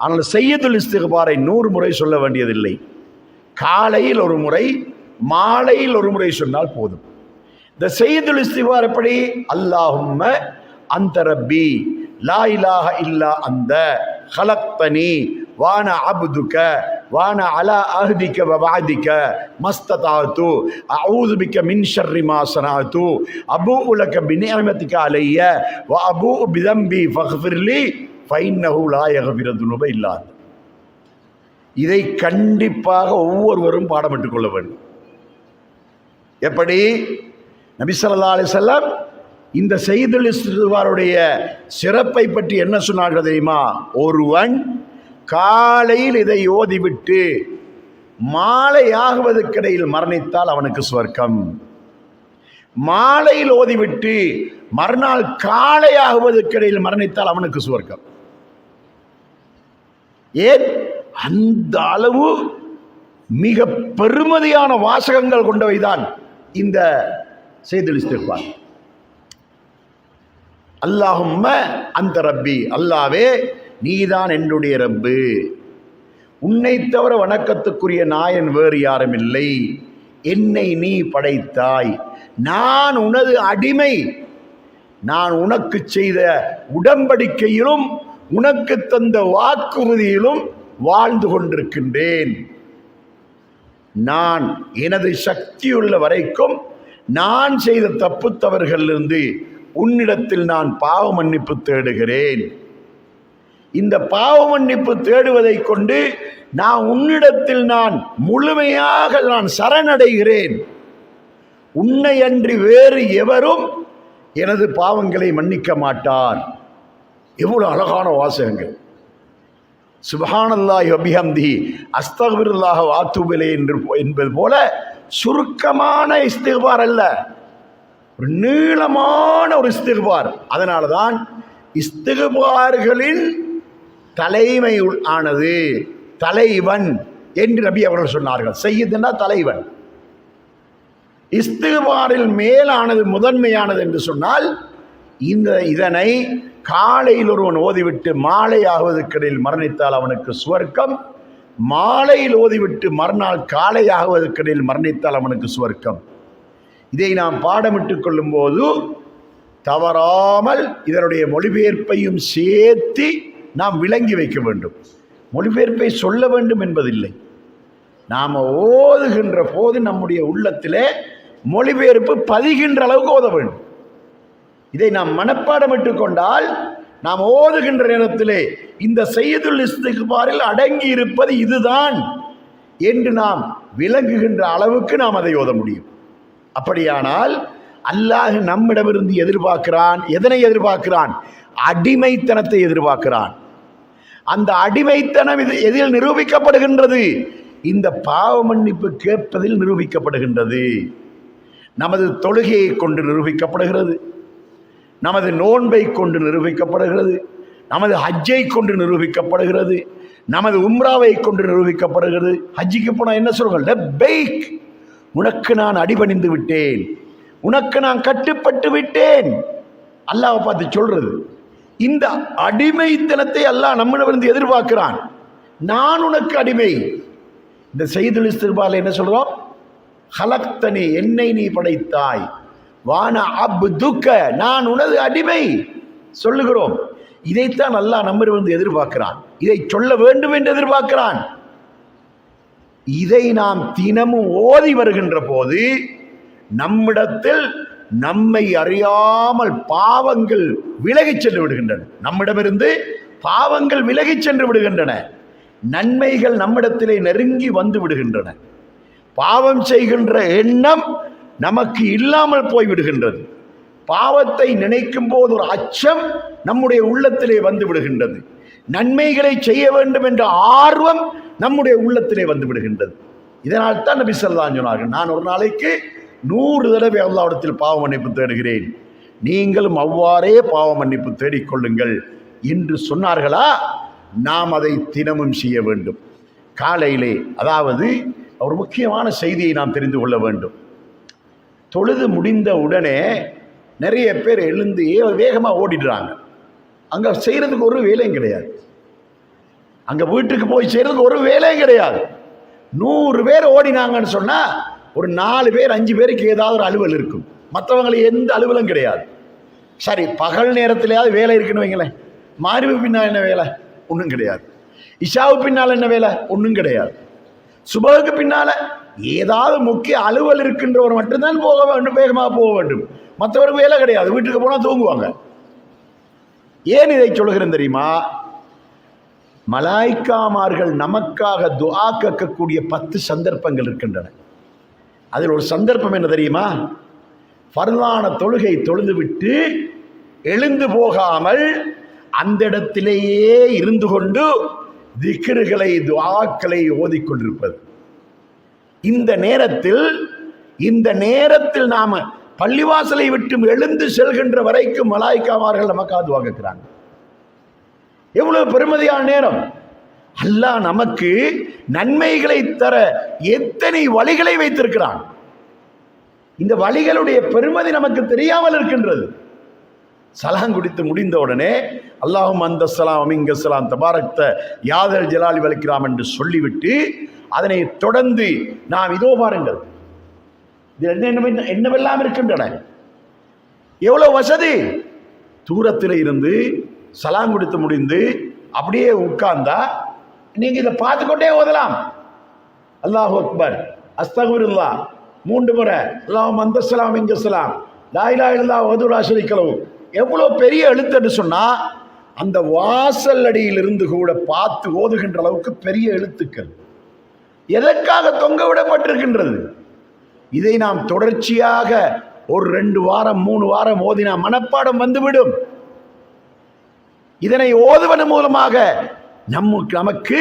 ஆனால் செய்யதுல் இஸ்திகுபாரை நூறு முறை சொல்ல வேண்டியதில்லை. காலையில் ஒரு முறை மாலையில் ஒரு முறை சொன்னால் போதும். இந்த செய்யதுல் இஸ்திகுபார் எப்படி? அல்லாஹும்ம அந்த ரப்பி லா இலாஹ இல்லா அந்த ஹலக்தனி வான அபுதுக்க வான அலா அஹ்திக்க வபாதிக மஸ்ததாத்து அவுதுபிக்க பிக்க மின் ஷர்ரி மா அபு உலக லக அலைய வ அபு பிதம்பி ஃபஹ்ஃபிர்லி ஃபைன் நகுலாயக யக்ஃபிரு இல்லாது இல்லா இதை கண்டிப்பாக ஒவ்வொருவரும் பாடமிட்டுக் கொள்ள வேண்டும். எப்படி? நபிசல்லா ஸல்லல்லாஹு இந்த செய்துல் சிறுவாருடைய சிறப்பை பற்றி என்ன சொன்னார்கள் தெரியுமா? ஒருவன் காலையில் இதை ஓதிவிட்டு மாலை ஆகுவதற்கிடையில் மரணித்தால் அவனுக்கு சுவர்க்கம். மாலையில் ஓதிவிட்டு மறுநாள் காலை ஆகுவதற்கிடையில் மரணித்தால் அவனுக்கு சுவர்க்கம். ஏன்? அந்த அளவு மிக பெருமதியான வாசகங்கள் கொண்டவைதான் இந்த செய்தில் இஸ்திக்பார். அல்லாஹும்ம அந்த ரப்பி அல்லாவே நீதான் என்னுடைய ரப்பு. உன்னை தவிர வணக்கத்துக்குரிய நாயன் வேறு யாரும் இல்லை என்னை நீ படைத்தாய். நான் உனது அடிமை. நான் உனக்கு செய்த உடம்படிக்கையிலும் உனக்கு தந்த வாக்குறுதியிலும் வாழ்ந்து கொண்டிருக்கின்றேன். நான் எனது சக்தியுள்ள வரைக்கும் நான் செய்த தப்பு தவறுகளிலிருந்து உன்னிடத்தில் நான் பாவ மன்னிப்பு தேடுகிறேன். இந்த பாவ மன்னிப்பு தேடுவதை கொண்டு நான் உன்னிடத்தில் நான் முழுமையாக நான் சரணடைகிறேன். உன்னை அன்றி வேறு எவரும் எனது பாவங்களை மன்னிக்க மாட்டார். எவ்வளோ அழகான வாசகங்கள். சுபஹானல்லாஹ் அபிஹம்தி அஸ்தகுல்லாஹ் வாத்துபிலே என்று என்பது போல சுருக்கமான இஸ்திகுபார் அல்ல. ஒரு நீளமான ஒரு இஸ்திகுபார் அதனால தான் இஸ்திகுபார்களின் தலைமை உள்- ஆனது தலைவன் என்று நபி அவர்கள் சொன்னார்கள். செய்யுதுன்னா தலைவன். இஸ்திகுபாரில் மேலானது முதன்மையானது என்று சொன்னால் இந்த இதனை காலையில் ஒருவன் ஓதிவிட்டு மாலை ஆகுவதற்கிடையில் மரணித்தால் அவனுக்கு சுவர்க்கம். மாலையில் ஓதிவிட்டு மறுநாள் காலை ஆகுவதற்கிடையில் மரணித்தால் அவனுக்கு சுவர்க்கம். இதை நாம் பாடமிட்டுக் கொள்ளும்போது தவறாமல் இதனுடைய மொழிபெயர்ப்பையும் சேர்த்து நாம் விளங்கி வைக்க வேண்டும். மொழிபெயர்ப்பை சொல்ல வேண்டும் என்பதில்லை. நாம் ஓதுகின்ற போது நம்முடைய உள்ளத்திலே மொழிபெயர்ப்பு பதிகின்ற அளவுக்கு ஓத வேண்டும். இதை நாம் மனப்பாடமிட்டு கொண்டால் நாம் ஓதுகின்ற நேரத்திலே இந்த செய்யுதுல் இஸ்திகுபாரில் அடங்கி இருப்பது இதுதான் என்று நாம் விளங்குகின்ற அளவுக்கு நாம் அதை ஓத முடியும். அப்படியானால் அல்லாஹ் நம்மிடமிருந்து எதிர்பார்க்கிறான் எதனை எதிர்பார்க்கிறான்? அடிமைத்தனத்தை எதிர்பார்க்கிறான். அந்த அடிமைத்தனம் இது எதில் நிரூபிக்கப்படுகின்றது? இந்த பாவ மன்னிப்பு கேட்பதில் நிரூபிக்கப்படுகின்றது. நமது தொழுகையை கொண்டு நிரூபிக்கப்படுகிறது. நமது நோன்பை கொண்டு நிரூபிக்கப்படுகிறது. நமது ஹஜ்ஜை கொண்டு நிரூபிக்கப்படுகிறது. நமது உம்ராவை கொண்டு நிரூபிக்கப்படுகிறது. ஹஜ்ஜிக்கு போனால் என்ன சொல்கிறோம் பெய்க் உனக்கு நான் அடிபணிந்து விட்டேன். உனக்கு நான் கட்டுப்பட்டு விட்டேன். அல்லாவை பார்த்து சொல்கிறது இந்த அடிமைத்தனத்தை அல்லாஹ் நம்மிடமிருந்து எதிர்பார்க்கிறான். நான் உனக்கு அடிமை. இந்த செய்துல் இஸ்திர்பால் என்ன சொல்கிறோம் ஹலக்தனி என்னை நீ படைத்தாய். வான அப்துக்க நான் உனது அடிமை சொல்லுகிறோம். இதைத்தான் அல்லாஹ் நம்மிடமிருந்து எதிர்பார்க்கிறான். இதை சொல்ல வேண்டும் என்று எதிர்பார்க்கிறான். இதை நாம் தினமும் ஓதி வருகின்ற போது நம்மிடத்தில் நம்மை அறியாமல் பாவங்கள் விலகிச் சென்று விடுகின்றன. நம்மிடமிருந்து பாவங்கள் விலகிச் சென்று விடுகின்றன. நன்மைகள் நம்மிடத்திலே நெருங்கி வந்து விடுகின்றன. பாவம் செய்கின்ற எண்ணம் நமக்கு இல்லாமல் போய் விடுகின்றது பாவத்தை நினைக்கும் போது ஒரு அச்சம் நம்முடைய உள்ளத்திலே வந்து விடுகின்றது. நன்மைகளை செய்ய வேண்டும் என்ற ஆர்வம் நம்முடைய உள்ளத்திலே வந்து விடுகின்றது. இதனால் தான் நபி சொல்லான் சொன்னார்கள் நான் ஒரு நாளைக்கு நூறு தடவை அல்லாவிடத்தில் பாவ மன்னிப்பு தேடுகிறேன். நீங்களும் அவ்வாறே பாவ மன்னிப்பு தேடிக்கொள்ளுங்கள் என்று சொன்னார்களா? நாம் அதை தினமும் செய்ய வேண்டும். காலையிலே அதாவது ஒரு முக்கியமான செய்தியை நாம் தெரிந்து கொள்ள வேண்டும். தொழுது முடிந்த உடனே நிறைய பேர் எழுந்து வேகமாக ஓடிடுறாங்க. அங்கே செய்கிறதுக்கு ஒரு வேலையும் கிடையாது. அங்கே வீட்டுக்கு போய் செய்கிறதுக்கு ஒரு வேலையும் கிடையாது. நூறு பேர் ஓடினாங்கன்னு சொன்னால் ஒரு நாலு பேர் அஞ்சு பேருக்கு ஏதாவது ஒரு அலுவல் இருக்கும். மற்றவங்களுக்கு எந்த அலுவலும் கிடையாது. சரி பகல் நேரத்திலேயாவது வேலை இருக்குன்னு வைங்களேன். மாறிவு பின்னால் என்ன வேலை? ஒன்றும் கிடையாது. இஷாவு பின்னால் என்ன வேலை? ஒன்றும் கிடையாது. சுபகுக்கு பின்னால் ஏதாவது முக்கிய அலுவல் இருக்கின்றவர் மட்டும்தான் போக வேண்டும் வேகமாக போக வேண்டும். மற்றவருக்கு வேலை கிடையாது. வீட்டுக்கு போனால் தூங்குவாங்க. ஏன் இதை சொல்கிறேன் தெரியுமா? மலாய்க்காமார்கள் நமக்காக துஆ கேட்கக்கூடிய பத்து சந்தர்ப்பங்கள் இருக்கின்றன. அதில் ஒரு சந்தர்ப்பம் என்ன தெரியுமா? ஃபர்லான தொழுகை தொழுதுவிட்டு எழுந்து போகாமல் அந்த இடத்திலேயே இருந்து கொண்டு திக்ருகளை துவாக்களை ஓதிக்கொண்டிருப்பது. இந்த நேரத்தில் இந்த நேரத்தில் நாம பள்ளிவாசலை விட்டு எழுந்து செல்கின்ற வரைக்கும் மலாய்க்காமார்கள் நமக்கு துஆ எவ்வளவு பெருமதியான நேரம். அல்லாஹ் நமக்கு நன்மைகளை தர எத்தனை வழிகளை வைத்திருக்கிறான். இந்த வழிகளுடைய பெருமதி நமக்கு தெரியாமல் இருக்கின்றது. சலாம் குடித்து முடிந்த உடனே அல்லாஹும் அந்த சலாம் அமிங்க சலாம் தபாரக்த யாதல் ஜலாலி வலிக்கிறாம் என்று சொல்லிவிட்டு அதனை தொடர்ந்து நாம் இதோ பாருங்கள். இது என்ன என்னவெல்லாம் இருக்கின்றன? எவ்வளோ வசதி? தூரத்தில் இருந்து சலாம் கொடுத்து முடிந்து அப்படியே உட்கார்ந்தா நீங்கள் இதை பார்த்துக்கொண்டே ஓதலாம். அல்லாஹ் அக்பர் அஸ்தகுருல்லா மூன்று முறை அல்லாஹ் மந்தசலாம் இங்கசலாம் லாயிலா இல்லா வதுலா சொல்லிக்கலவும் எவ்வளோ பெரிய எழுத்துன்னு சொன்னால் அந்த வாசல் அடியிலிருந்து கூட பார்த்து ஓதுகின்ற அளவுக்கு பெரிய எழுத்துக்கள். எதற்காக தொங்க விடப்பட்டிருக்கின்றது? இதை நாம் தொடர்ச்சியாக ஒரு ரெண்டு வாரம் மூணு வாரம் ஓதினா மனப்பாடம் வந்துவிடும். இதனை ஓதுவதன் மூலமாக நமக்கு நமக்கு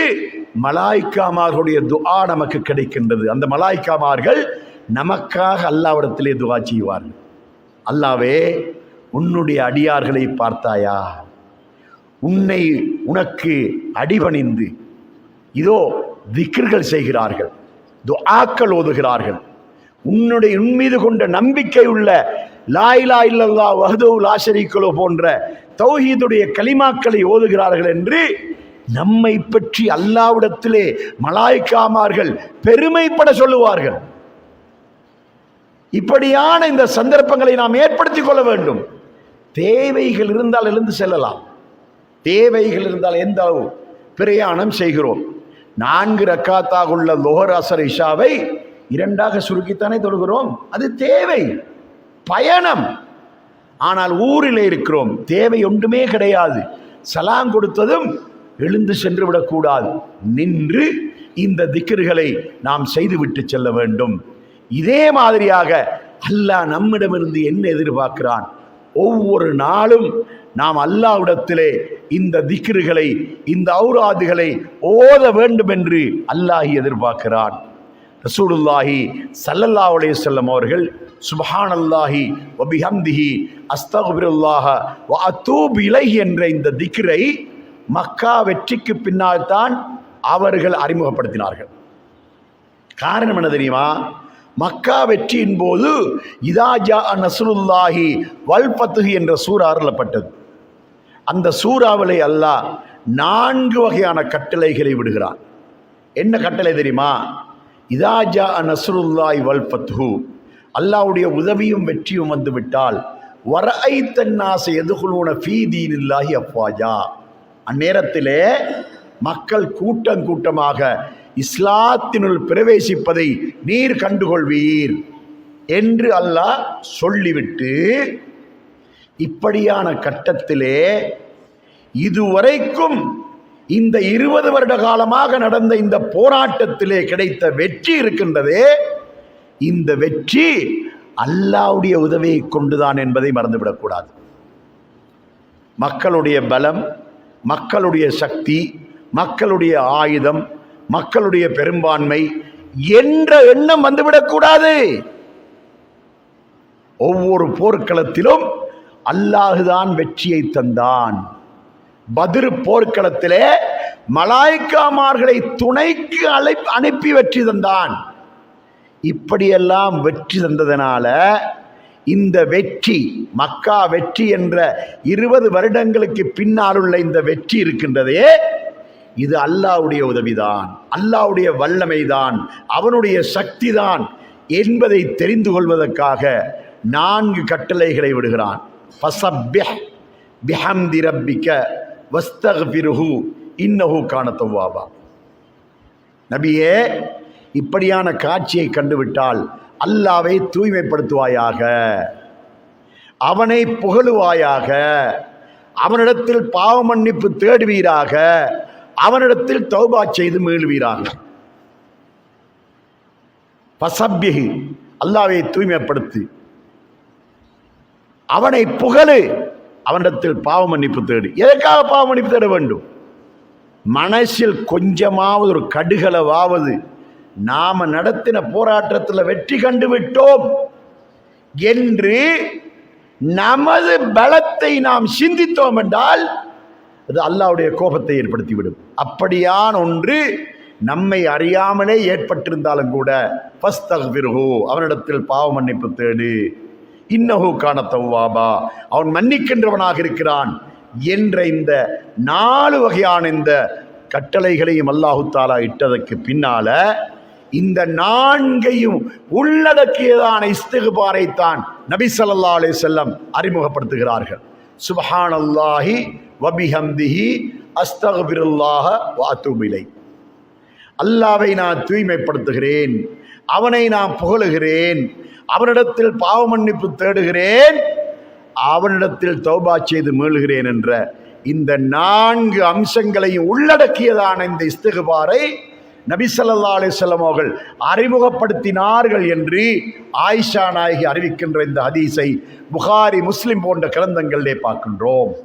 மலாய்க்காமார்களுடைய துஆ நமக்கு கிடைக்கின்றது. அந்த மலாய்க்காமார்கள் நமக்காக அல்லாவிடத்திலே துஆ செய்வார்கள். அல்லாவே உன்னுடைய அடியார்களை பார்த்தாயா? உன்னை உனக்கு அடிபணிந்து இதோ திக்ர்கள் செய்கிறார்கள் துஆக்கள் ஓதுகிறார்கள். உன்னுடைய உன்மீது கொண்ட நம்பிக்கை உள்ள லாயிலா இல்லல்லா வஹது லாசரிக்கலோ போன்ற தௌஹீதுடைய கலிமாக்களை ஓதுகிறார்கள் என்று நம்மை பற்றி அல்லாவிடத்திலே மலாய்க்காமார்கள் பெருமைப்பட சொல்லுவார்கள். இப்படியான இந்த சந்தர்ப்பங்களை நாம் ஏற்படுத்திக் கொள்ள வேண்டும். தேவைகள் இருந்தால் எழுந்து செல்லலாம். தேவைகள் இருந்தால் எந்த அளவு? பிரயாணம் செய்கிறோம். நான்கு ரக்காத்தாக உள்ள லோஹர் அசர் இஷாவை இரண்டாக சுருக்கித்தானே தொழுகிறோம். அது தேவை. பயணம். ஆனால் ஊரில் இருக்கிறோம். தேவை ஒன்றுமே கிடையாது. சலாம் கொடுத்ததும் எழுந்து சென்று விடக்கூடாது. நின்று இந்த திக்கர்களை நாம் செய்துவிட்டு செல்ல வேண்டும். இதே மாதிரியாக அல்லாஹ் நம்மிடமிருந்து என்ன எதிர்பார்க்கிறான்? ஒவ்வொரு நாளும் நாம் அல்லாவிடத்திலே இந்த திக்ருகளை இந்த ஔராதுகளை ஓத வேண்டும் என்று அல்லாஹி எதிர்பார்க்கிறான். ரசூலுல்லாஹி சல்லல்லா அலைஹி செல்லம் அவர்கள் சுப்ஹானல்லாஹி வ பிஹம்திஹி அஸ்தக்பிருல்லாஹ வ என்ற இந்த திக்ரை மக்கா வெற்றிக்கு பின்னால் தான் அவர்கள் அறிமுகப்படுத்தினார்கள். காரணம் என்ன தெரியுமா? மக்கா வெற்றியின் போது இதாஜா நசுருல்லாஹி வல்பத்துஹி என்ற சூறா அருளப்பட்டது. அந்த சூறாவிலே அல்லாஹ் நான்கு வகையான கட்டளைகளை விடுகிறான். என்ன கட்டளை தெரியுமா? இதாஜா நசுருல்லாய் வல்பத்துஹு அல்லாவுடைய உதவியும் வெற்றியும் வந்துவிட்டால் வரஐ தன்னாசை எதுகுலூன ஃபீதீனில்லாஹி அப்பாஜா அந்நேரத்திலே மக்கள் கூட்டம் கூட்டமாக இஸ்லாத்தினுள் பிரவேசிப்பதை நீர் கண்டுகொள்வீர் என்று அல்லாஹ் சொல்லிவிட்டு இப்படியான கட்டத்திலே இதுவரைக்கும் இந்த இருபது வருட காலமாக நடந்த இந்த போராட்டத்திலே கிடைத்த வெற்றி இருக்கின்றதே இந்த வெற்றி அல்லாவுடைய உதவியை கொண்டுதான் என்பதை மறந்துவிடக்கூடாது. மக்களுடைய பலம் மக்களுடைய சக்தி மக்களுடைய ஆயுதம் மக்களுடைய பெரும்பான்மை என்ற எண்ணம் வந்துவிடக்கூடாது. ஒவ்வொரு போர்க்களத்திலும் அல்லாஹுதான் வெற்றியை தந்தான். பதிரு போர்க்களத்திலே மலாய்க்காமார்களை துணைக்கு அழை அனுப்பி வெற்றி தந்தான். இப்படியெல்லாம் வெற்றி தந்ததனால இந்த வெற்றி மக்கா வெற்றி என்ற இருபது வருடங்களுக்கு பின்னால் உள்ள இந்த வெற்றி இருக்கின்றதே இது அல்லாவுடைய உதவிதான் அல்லாவுடைய வல்லமைதான் அவனுடைய சக்திதான் என்பதை தெரிந்து கொள்வதற்காக நான்கு கட்டளைகளை விடுகிறான். பிஹம்தி ரப்பிக்க வஸ்தக்ஃபிருஹு இன்னஹு காணத்தவ்வாவா நபியே இப்படியான காட்சியை கண்டுவிட்டால் அல்லாவை தூய்மைப்படுத்துவாயாக அவனை புகழுவாயாக அவனிடத்தில் பாவ மன்னிப்பு தேடுவீராக அவனிடத்தில் தௌபா செய்து மீள்வீராக. பசப்பிகு அல்லாவை தூய்மைப்படுத்தி. அவனை புகழு அவனிடத்தில் பாவ மன்னிப்பு தேடு. எதற்காக பாவ மன்னிப்பு தேட வேண்டும்? மனசில் கொஞ்சமாவது ஒரு கடுகளவாவது நாம நடத்தின போராட்டத்தில் வெற்றி கண்டு விட்டோம் என்று நமது பலத்தை நாம் சிந்தித்தோம் என்றால் அது அல்லாவுடைய கோபத்தை ஏற்படுத்திவிடும். அப்படியான ஒன்று நம்மை அறியாமலே ஏற்பட்டிருந்தாலும் கூட ஃபஸ்தக்ஃபிர்ஹு அவனிடத்தில் பாவ மன்னிப்பு தேடு. இன்னஹு கான தவ்வாபா அவன் மன்னிக்கின்றவனாக இருக்கிறான் என்ற இந்த நாலு வகையான இந்த கட்டளைகளையும் அல்லாஹு தாலா இட்டதற்கு பின்னால இந்த நான்கையும் உள்ளடக்கியதான இஸ்திகுபாரைத்தான் நபி சல்லா அலே செல்லம் அறிமுகப்படுத்துகிறார்கள். சுப்ஹானல்லாஹி வபிஹம்திஹி அஸ்தக்பிருல்லாஹ வாத்துமிலை அல்லாவை நான் தூய்மைப்படுத்துகிறேன் அவனை நான் புகழுகிறேன் அவனிடத்தில் பாவ மன்னிப்பு தேடுகிறேன் அவனிடத்தில் தௌபா செய்து மீளுகிறேன் என்ற இந்த நான்கு அம்சங்களையும் உள்ளடக்கியதான இந்த இஸ்தகுபாரை நபிசல்லா ஸல்லல்லாஹு அவர்கள் அறிமுகப்படுத்தினார்கள் என்று ஆயிஷா நாயகி அறிவிக்கின்ற இந்த ஹதீஸை புகாரி முஸ்லிம் போன்ற கிரந்தங்களிலே பார்க்கின்றோம்.